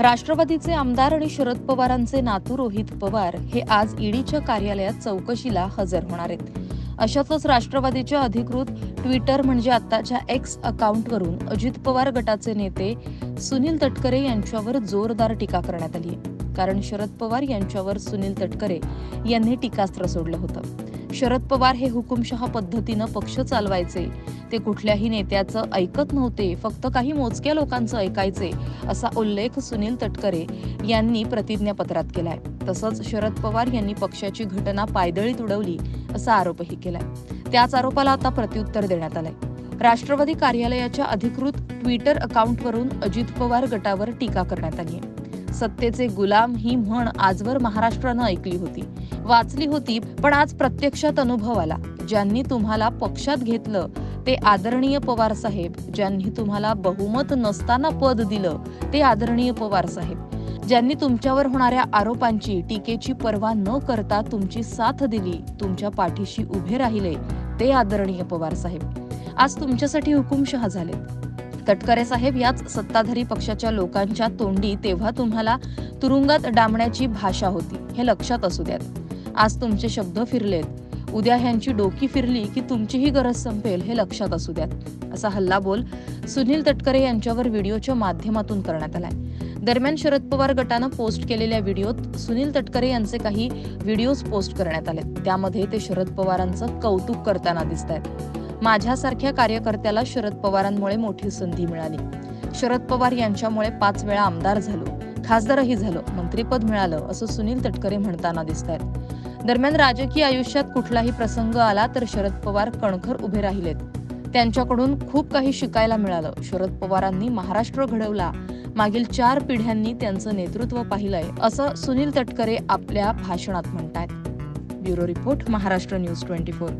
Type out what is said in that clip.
राष्ट्रवादीचे आमदार आणि शरद पवारांचे नातू रोहित पवार हे आज ईडीच्या कार्यालयात चौकशीला हजर होणार आहेत. अशातच राष्ट्रवादीच्या अधिकृत ट्विटर म्हणजे आत्ताच्या एक्स अकाउंटवरून अजित पवार गटाचे नेते सुनील तटकरे यांच्यावर जोरदार टीका करण्यात आली आहे. कारण शरद पवार यांच्यावर सुनील तटकरे यांनी टीकास्त्र सोडलं होतं. शरद पवार हे हुकुमशहा पद्धतीनं पक्ष चालवायचे. ते कुठल्याही नेत्याचं ऐकत नव्हते फक्त काही मोजक्या लोकांचं ऐकायचे असा उल्लेख सुनील तटकरे यांनी प्रतिज्ञापत्रात केलाय. तसंच शरद पवार यांनी पक्षाची घटना पायदळी तुडवली असा आरोपही केलाय. त्याच आरोपाला आता प्रत्युत्तर देण्यात आलंय. राष्ट्रवादी कार्यालयाच्या अधिकृत ट्विटर अकाउंटवरून अजित पवार गटावर टीका करण्यात आली आहे सत्तेचे गुलाम ही म्हण आजवर महाराष्ट्रानं ऐकली होती. वाचली होती पण आज प्रत्यक्षात अनुभव आला. ज्यांनी तुम्हाला पक्षात घेतलं ते आदरणीय पवार साहेब. ज्यांनी तुम्हाला बहुमत नसताना पद दिलं ते आदरणीय पवार साहेब. ज्यांनी तुमच्यावर होणाऱ्या आरोपांची टीकेची पर्वा न करता तुमची साथ दिली तुमच्या पाठीशी उभे राहिले ते आदरणीय पवार साहेब. आज तुमच्यासाठी हुकुमशहा झाले तटकरे साहेब याच सत्ताधारी पक्षाच्या लोकांच्या तोंडी तेव्हा तुम्हाला तुरुंगात डांबण्याची भाषा होती. हे लक्षात असू द्यात. आज तुमचे शब्द फिरलेत. उद्या ह्यांची डोकी फिरली की तुमचीही गरज संपेल हे लक्षात असू द्यात. असा हल्लाबोल सुनील तटकरे यांच्यावर व्हिडिओच्या माध्यमातून करण्यात आलाय. दरम्यान शरद पवार गटानं पोस्ट केलेल्या व्हिडिओत सुनील तटकरे यांचे काही व्हिडिओज पोस्ट करण्यात आले त्यामध्ये ते शरद पवारांचं कौतुक करताना दिसत आहेत माझ्यासारख्या कार्यकर्त्याला शरद पवारांमुळे मोठी संधी मिळाली. शरद पवार यांच्यामुळे पाच वेळा आमदार झालो खासदारही झालो मंत्रीपद मिळालं असं सुनील तटकरे म्हणताना दिसत आहेत दरम्यान राजकीय आयुष्यात कुठलाही प्रसंग आला तर शरद पवार कणखर उभे राहिलेत. त्यांच्याकडून खूप काही शिकायला मिळालं. शरद पवारांनी महाराष्ट्र घडवला. मागील चार पिढ्यांनी त्यांचं नेतृत्व पाहिलंय असं सुनील तटकरे आपल्या भाषणात म्हणतायत. Bureau report Maharashtra news twenty four.